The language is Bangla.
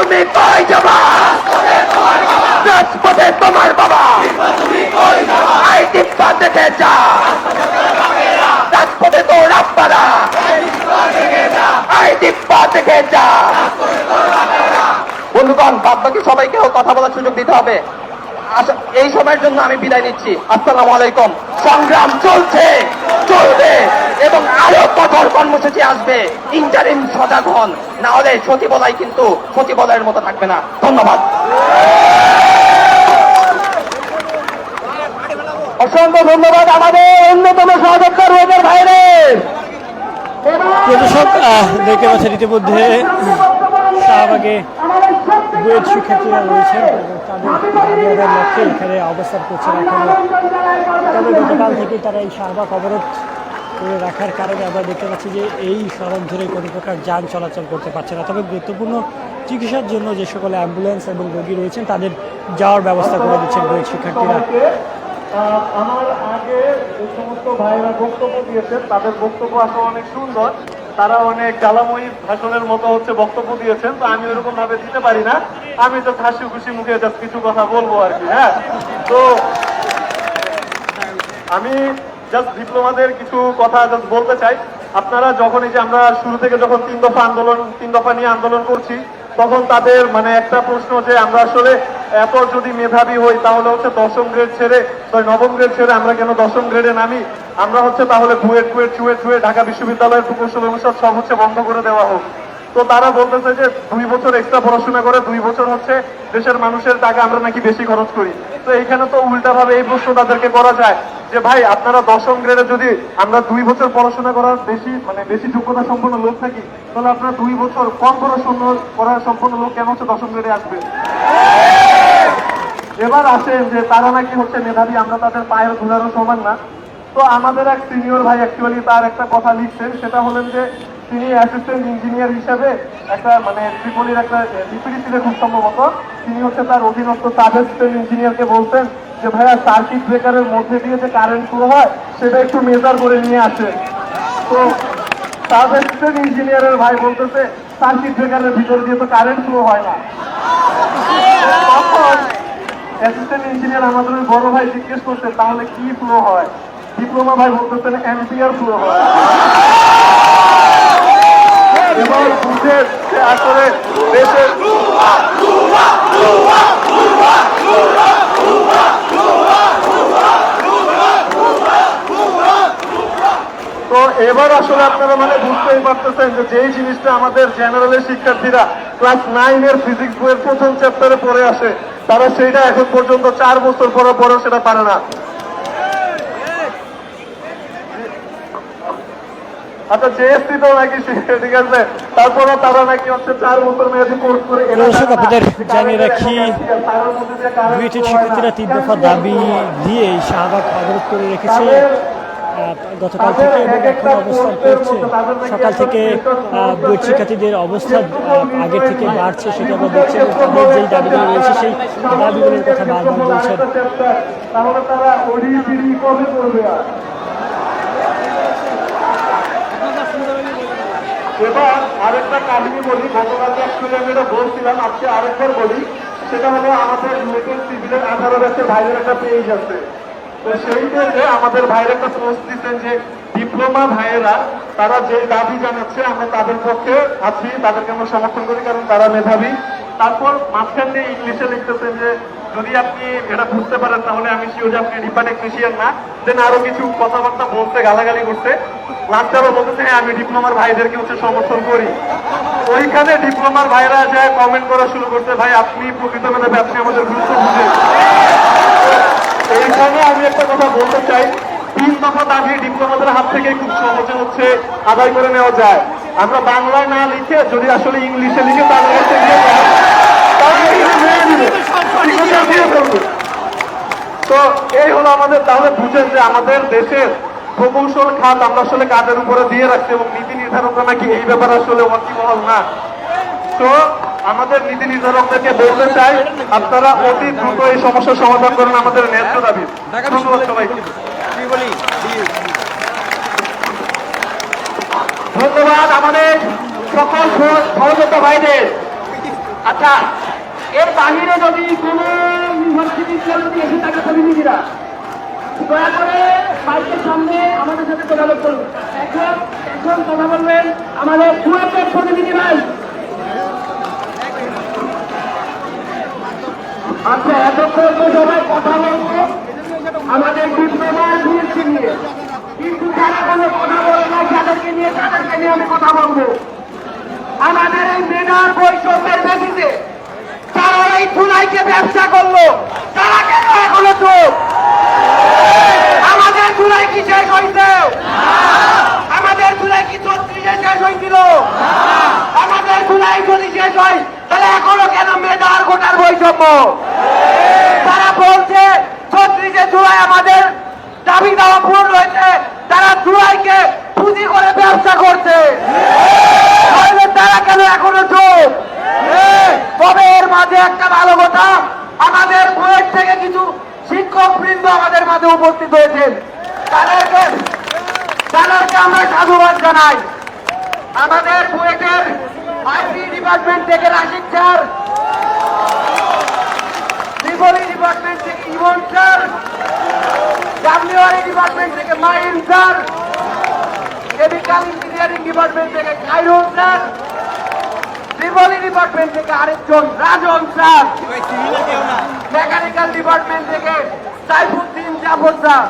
তুমি কই যাবা? রাজপথে তোমার বাবা। আই দিব্যা দেখে যা। রাজপথে তো রাপ্পারা আই দিব্যা দেখে যা। বন্ধুগণ বাদ বাকি সবাইকেও কথা বলার সুযোগ দিতে হবে। আচ্ছা, এই সময়ের জন্য আমি বিদায় নিচ্ছি। আসসালামু আলাইকুম। সংগ্রাম চলছে চলবে এবং আরও কঠোর কর্মসূচি আসবে। ইন্টারিম সজাগ হন না হলে সচিবালয় কিন্তু সচিবালয়ের মতো থাকবে না। ধন্যবাদ। অসংখ্য ধন্যবাদ আমাদের অন্যতম সহযোগিতা রোগের বাইরে প্রিয় দর্শক আহ, দেখতে পাচ্ছেন ইতিমধ্যে শাহবাগে বুয়েট শিক্ষার্থীরা রয়েছেন তাদের লক্ষ্যে এখানে অবস্থান করছেন এখনও। তবে গতকাল থেকে তারা এই শাহবাগ অবরোধ করে রাখার কারণে আমরা দেখতে পাচ্ছি যে এই সড়ক ধরে কোনো প্রকার যান চলাচল করতে পারছে না। তবে গুরুত্বপূর্ণ চিকিৎসার জন্য যে সকল অ্যাম্বুলেন্স এবং রোগী রয়েছেন, তাদের যাওয়ার ব্যবস্থা করে দিচ্ছেন বুয়েট শিক্ষার্থীরা। আমার আগে যে সমস্ত ভাইরা বক্তব্য দিয়েছেন, তাদের বক্তব্য আসলে অনেক সুন্দর। তারা অনেক জ্বালাময়ী ভাষণের মতো হচ্ছে বক্তব্য দিয়েছেন, তো আমি ওরকম ভাবে দিতে পারি না। আমি তো হাসি খুশি মুখে কিছু কথা বলব আর কি হ্যাঁ? তো আমি জাস্ট ডিপ্লোমাদের কিছু কথা জাস্ট বলতে চাই। আপনারা যখন এই যে আমরা শুরু থেকে যখন তিন দফা আন্দোলন তিন দফা নিয়ে আন্দোলন করছি তখন তাদের মানে একটা প্রশ্ন যে আমরা আসলে এত যদি মেধাবী হই তাহলে হচ্ছে দশম গ্রেড ছেড়ে sorry, নবম গ্রেড ছেড়ে আমরা কেন দশম গ্রেডে নামি? আমরা হচ্ছে তাহলে বুয়েট বুয়েট চুয়ে চুয়ে ঢাকা বিশ্ববিদ্যালয়ের প্রকৌশল অনুষদ সব হচ্ছে বন্ধ করে দেওয়া হোক। তো তারা বলতেছে যে দুই বছর এক্সট্রা পড়াশোনা করে দুই বছর হচ্ছে দেশের মানুষের টাকা আমরা নাকি বেশি খরচ করি। তো এইখানে তো উল্টাভাবে এই প্রশ্ন তাদেরকে করা যায়। যে ভাই, আপনারা দশম গ্রেডে যদি আমরা দুই বছর পড়াশোনা করার বেশি মানে বেশি যোগ্যতা সম্পন্ন লোক থাকি, তাহলে আপনারা দুই বছর কম পড়াশোনা করার সম্পন্ন লোক কেন হচ্ছে দশম গ্রেডে আসবে? এবার আসেন যে তারা নাকি হচ্ছে মেধাবী, আমরা তাদের পায়ের ধুলারও সমান না। তো আমাদের এক সিনিয়র ভাই অ্যাকচুয়ালি তার একটা কথা লিখছেন, সেটা হলেন যে তিনি অ্যাসিস্ট্যান্ট ইঞ্জিনিয়ার হিসাবে একটা মানে ত্রিপলির একটা ডিপিডি ছিলেন খুব সম্ভবত। তিনি হচ্ছে তার অধীনস্থ সাব অ্যাসিস্ট্যান্ট ইঞ্জিনিয়ারকে বলতেন যে ভাইয়া সার্কিট ব্রেকারের মধ্যে দিয়ে যে কারেন্ট ফ্লো হয়, সেটা একটু মেজার করে নিয়ে আসে। তো অ্যাসিস্ট্যান্ট ইঞ্জিনিয়ারের ভাই বলতেছে সার্কিট ব্রেকারের ভিতর দিয়ে তো কারেন্ট ফ্লো হয় না। অ্যাসিস্ট্যান্ট ইঞ্জিনিয়ার আমাদের বড় ভাই জিজ্ঞেস করতে তাহলে কি ফ্লো হয়? ডিপ্লোমা ভাই বলতেছেন অ্যাম্পিয়ার ফ্লো হয় এবার বুঝে যে আসলে দেশের তো এবার আসলে আপনারা মানে বুঝতেই পারতেছেন যে যেই জিনিসটা আমাদের জেনারেলের শিক্ষার্থীরা ক্লাস নাইন এর ফিজিক্স বইয়ের প্রথম চ্যাপ্টারে পড়ে আসে তারা সেইটা এখন পর্যন্ত চার বছর পরে পরেও সেটা পারে না আচ্ছা জেএসসি তো নাকি ঠিক আছে তারপরও তারা নাকি হচ্ছে চার বছর মেয়াদি কোর্স করে দর্শক, আপনাদের জানিয়ে রাখি, হয় শিক্ষার্থীরা না। তিন দফা দাবি দিয়ে শাহবাগ অবরোধ করে রেখেছে গতকাল থেকে এখন অবস্থান করছে। সকাল থেকে বুয়েট শিক্ষার্থীদের অবস্থা আগের থেকে বাড়ছে সেটা আমরা দেখছি এবং তাদের যেই দাবিগুলো রয়েছে সেই দাবিগুলোর কথা বারবার বলছেন। এবার আরেকটা কাহিনী বলি গতকালকে অ্যাকচুয়ালি আমি বলছিলাম, আজকে আরেকবার বলি, সেটা হলো আমাদের নতুন সিভিলের আঠারো ব্যাচের ভাইয়ের একটা পেজ আছে। তো সেই আমাদের ভাইয়ের একটা পোস্ট দিচ্ছেন যে ডিপ্লোমা ভাইয়েরা, তারা যে দাবি জানাচ্ছে, আমরা তাদের পক্ষে আছি, তাদেরকে আমরা সমর্থন করি, কারণ তারা মেধাবী। তারপর মাঝখান ইংলিশে লিখতেছেন যে, যদি আপনি এটা বুঝতে পারেন, তাহলে আমি শিওর যে আপনি রিপা টেকনিশিয়ান না। দেন আরও কিছু কথাবার্তা বলতে গালাগালি করতে লাস্টে আবার বলতেছে হ্যাঁ আমি ডিপ্লোমার ভাইদেরকে হচ্ছে সমর্থন করি। ওইখানে ডিপ্লোমার ভাইরা যায় কমেন্ট করা শুরু করতে ভাই, আপনি প্রকৃত মেধাবী আপনি আমাদের গুরুত্ব বুঝে এইখানে আমি একটা কথা বলতে চাই। তিন দফা দাবি ডিপ্লোমাদের হাত থেকে খুব সহজে হচ্ছে আদায় করে নেওয়া যায়। আমরা বাংলায় না লিখে যদি আসলে ইংলিশে লিখে তাদের কাছে। তো এই হলো আমাদের তাহলে বুঝেন যে আমাদের দেশের প্রকৌশল খাত আমরা আসলে কাদের উপরে দিয়ে রাখছি এবং নীতি নির্ধারকরা নাকি এই ব্যাপারে আসলে ওয়াকিবহল না। তো আমাদের নীতি নির্ধারকদেরকে বলতে চাই আপনারা অতি দ্রুত এই সমস্যার সমাধান করেন আমাদের ন্যায্য দাবি। ধন্যবাদ সবাইকে। ধন্যবাদ আমাদের সকল সহযোগিতা ভাইদের। আচ্ছা এর বাহিরে যদি কোনো এসে থাকে প্রতিনিধিরা দয়া করে সামনে আমাদের সাথে যোগাযোগ করুন। এখন এখন কথা বলবেন। আমাদের কুয়েতের প্রতিনিধি ভাই। আচ্ছা এতক্ষণ তো সবাই কথা বলব আমাদের ডিপ্লোমা দিয়েছি নিয়ে। কিন্তু তারা কোনো কথা বলে না যাদেরকে নিয়ে, তাদেরকে নিয়ে আমি কথা বলব। আমাদের এই মেনার বৈষম্যের বেদিতে তারা এই ধুলাইকে ব্যবসা করল। তারা কেন এখনও চোখ আমাদের ধুলাই কি শেষ হয়েছে আমাদের ধুলাই কি ছত্রিশে শেষ হয়েছিল আমাদের ধুলাই যদি শেষ হয়, তাহলে এখনও কেন মেধার গোটার বৈষম্য তারা বলছে ছত্রিশে জুলাই আমাদের পূরণ হয়েছে। তারা জুলাইকে পুঁজি করে ব্যবসা করছে। তারা কেন এখনও চোখ তবে এর মাঝে একটা ভালো কথা, আমাদের বইয়ের থেকে কিছু শিক্ষক বৃন্দ আমাদের মাঝে উপস্থিত হয়েছেন। তাদেরকে তাদেরকে আমরা সাধুবাদ জানাই। আমাদের বুয়েটের আইটি ডিপার্টমেন্ট থেকে রাশিদ স্যার ডিপার্টমেন্ট থেকে ইমন স্যার ডাব্লিউআরই ডিপার্টমেন্ট থেকে mine sir, chemical engineering department থেকে খাইরুল স্যার লিবরি ডিপার্টমেন্ট থেকে আরেকজন রাজন স্যার, মেকানিক্যাল ডিপার্টমেন্ট থেকে সাইফুদ্দিন জাফর স্যার।